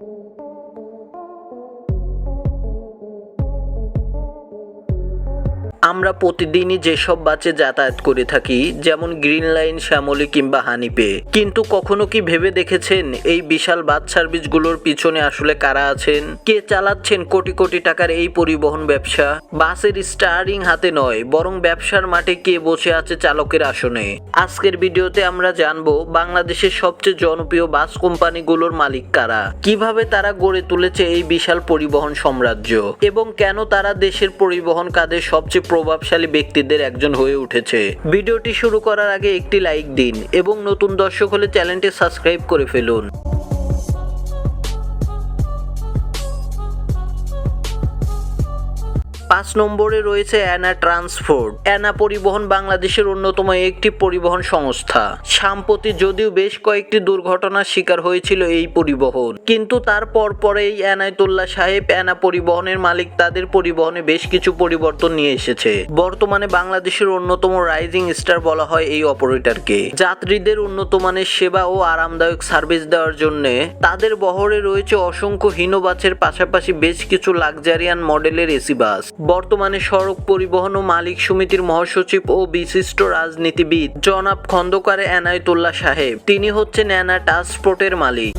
Música আমরা প্রতিদিনই যেসব বাসে যাতায়াত করে থাকি, যেমন গ্রিন লাইন, শ্যামলী কিংবা হানিপে কিন্তু কখনো কি ভেবে দেখেছেন এই বিশাল বাস সার্ভিসগুলোর পিছনে আসলে কারা আছেন? কে চালাচ্ছেন কোটি কোটি টাকার এই পরিবহন ব্যবসা? বাসের স্টারিং হাতে নয়, বরং ব্যবসার মাঠে কে বসে আছে চালকের আসনে। আজকের ভিডিওতে আমরা জানব বাংলাদেশের সবচেয়ে জনপ্রিয় বাস কোম্পানিগুলোর মালিক কারা? কীভাবে তারা গড়ে তুলেছে এই বিশাল পরিবহন সাম্রাজ্য? এবং কেন তারা দেশের পরিবহন কাজে সবচেয়ে প্রভাবশালী ব্যক্তিদের একজন হয়ে উঠেছে। ভিডিওটি শুরু করার আগে একটি লাইক দিন এবং নতুন দর্শক হলে চ্যানেলটি সাবস্ক্রাইব করে ফেলুন। পাঁচ নম্বরে রয়েছে অ্যানা ট্রান্সপোর্ট অ্যানা পরিবহন বাংলাদেশের অন্যতম একটি পরিবহন সংস্থা। সাম্প্রতি যদিও বেশ কয়েকটি দুর্ঘটনার শিকার হয়েছিল এই পরিবহন। কিন্তু তারপর পরেই এনায়তুল্লাহ সাহেব অ্যানা পরিবহনের মালিক তাদের পরিবহনে বেশ কিছু পরিবর্তন নিয়ে এসেছে। বর্তমানে বাংলাদেশের অন্যতম রাইজিং স্টার বলা হয় এই অপারেটরকে। যাত্রীদের উন্নত মানের সেবা ও আরামদায়ক সার্ভিস দেওয়ার জন্য তাদের বহরে রয়েছে অসংখ্য হীনবাসের পাশাপাশি বেশ কিছু লাক্সারিয়ান মডেলের এসি বাস। বর্তমানে সড়ক পরিবহন ও মালিক সমিতির মহাসচিব ও বিশিষ্ট রাজনীতিবিদ জনাব খন্দকারে এনায়তুল্লাহ সাহেব। তিনি হচ্ছেন এনা ট্রান্সপোর্টের মালিক।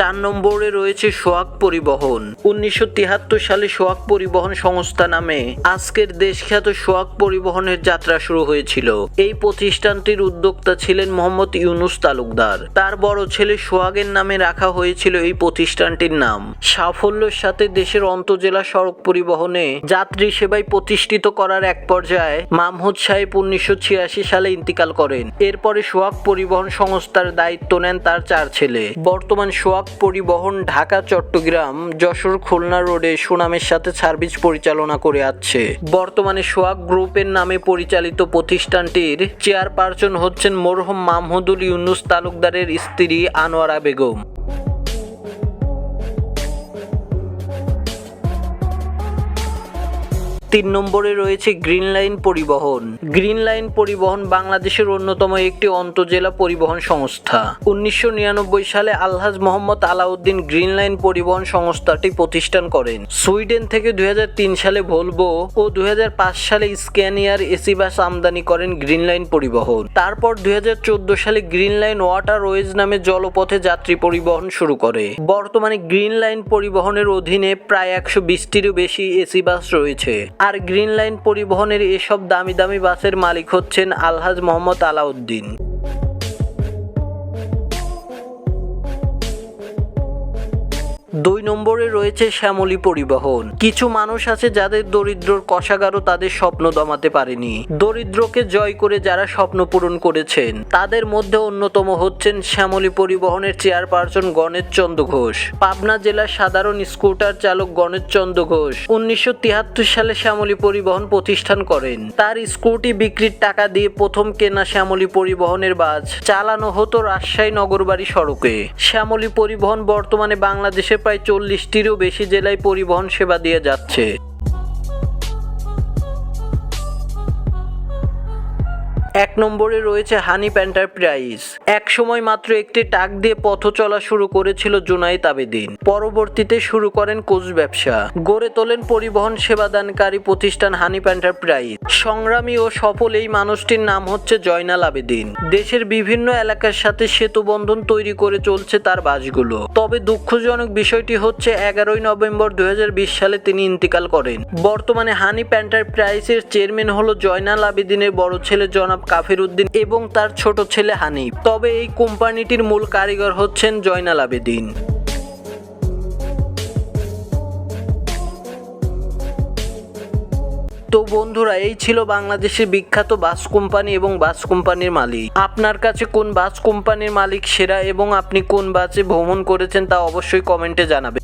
চার নম্বরে রয়েছে সোয়াক পরিবহন। উনিশশো তিয়াত্তর সালে সোয়াক পরিবহন সংস্থা নামে আজকের দেশখ্যাত সোয়াক পরিবহনের যাত্রা শুরু হয়েছিল। এই প্রতিষ্ঠানটির উদ্যোক্তা ছিলেন মোহাম্মদ ইউনুস তালুকদার। তার বড় ছেলে সোহাগের নামে রাখা হয়েছিল এই প্রতিষ্ঠানটির নাম। সাফল্যের সাথে দেশের অন্তজেলা সড়ক পরিবহনে যাত্রী সেবায় প্রতিষ্ঠিত করার এক পর্যায়ে মামহুদ সাহেব উনিশশো ছিয়াশি সালে ইন্তিকাল করেন। এরপরে সোয়াক পরিবহন সংস্থার দায়িত্ব নেন তার চার ছেলে। বর্তমান সোয়াক পরিবহন ঢাকা, চট্টগ্রাম, যশোর খুলনা রোডে সুনামের সাথে সার্ভিস পরিচালনা করে আসছে বর্তমানে সোয়াক গ্রুপের নামে পরিচালিত প্রতিষ্ঠানটির চেয়ারপারসন হচ্ছেন মরহুম মামহুদুল ইউনুস, তালুকদারের স্ত্রী আনোয়ারা বেগম। তিন নম্বরে রয়েছে green line Paribahan. Green line Paribahan বাংলাদেশের অন্যতম একটি অন্তজেলা পরিবহন সংস্থা। উনিশশো নিরানব্বই সালে আলহাজ মোহাম্মদ আলাউদ্দিন গ্রিন লাইন পরিবহন সংস্থাটি প্রতিষ্ঠান করেন। সুইডেন থেকে দু হাজার তিন সালে ভলভো ও দুই হাজার পাঁচ সালে স্ক্যানিয়ার এসি বাস আমদানি করেন গ্রিন লাইন পরিবহন। তারপর দুই হাজার চোদ্দ সালে গ্রিন লাইন ওয়াটার ওয়েজ নামে জলপথে যাত্রী পরিবহন শুরু করে। বর্তমানে গ্রিন লাইন পরিবহনের অধীনে প্রায় একশো বিশটিরও বেশি এসি বাস রয়েছে। আর গ্রিন লাইন পরিবহনের এসব দামি দামি বাসের মালিক হচ্ছেন আলহাজ মোহাম্মদ আলাউদ্দিন। দুই নম্বরে রয়েছে শ্যামলী পরিবহন। কিছু মানুষ আছে যাদের দরিদ্রর কষাগারও তাদের স্বপ্ন দমাতে পারেনি। দরিদ্রকে জয় করে যারা স্বপ্ন পূরণ করেছেন, তাদের মধ্যে অন্যতম হচ্ছেন শ্যামলী পরিবহনের চেয়ারপারসন গণেশ চন্দ্র ঘোষ। পাবনা জেলার সাধারণ স্কুটার চালক গণেশ চন্দ্র ঘোষ উনিশশো তিয়াত্তর সালে শ্যামলী পরিবহন প্রতিষ্ঠান করেন। তার স্কুটি বিক্রির টাকা দিয়ে প্রথম কেনা শ্যামলী পরিবহনের বাস চালানো হতো রাজশাহী নগরবাড়ি সড়কে। শ্যামলী পরিবহন বর্তমানে বাংলাদেশে প্রায় চল্লিশটিরও বেশি জেলায় পরিবহন সেবা দিয়ে যাচ্ছে। এক নম্বরে রয়েছে হানিপ এন্টারপ্রাইজ এক সময় মাত্র একটি টাক দিয়ে পথ চলা শুরু করেছিল জুনাইদ আবেদিন। পরবর্তীতে শুরু করেন কোচ ব্যবসা। গড়ে তোলেন পরিবহন সেবাদানকারী প্রতিষ্ঠান হানিপ এন্টারপ্রাইজ সংগ্রামী ও সফল এই মানুষটির নাম হচ্ছে জয়নাল আবেদিন। দেশের বিভিন্ন এলাকার সাথে সেতু বন্ধন তৈরি করে চলছে তার বাসগুলো। তবে দুঃখজনক বিষয়টি হচ্ছে, এগারোই নভেম্বর দুই হাজার বিশ সালে তিনি ইন্তিকাল করেন। বর্তমানে হানিপ এন্টারপ্রাইজের চেয়ারম্যান হলো জয়নাল আবেদিনের বড় ছেলে জনাব কাফির উদ্দিন এবং তার ছোট ছেলে হানিফ। তবে এই কোম্পানিটির মূল কারিগর হচ্ছেন জয়নাল আবেদিন। তো বন্ধুরা, এই ছিল বাংলাদেশের বিখ্যাত বাস কোম্পানি এবং বাস কোম্পানির মালিক। আপনার কাছে কোন বাস কোম্পানির মালিক সেরা এবং আপনি কোন বাসে ভ্রমণ করেছেন তা অবশ্যই কমেন্টে জানাবেন।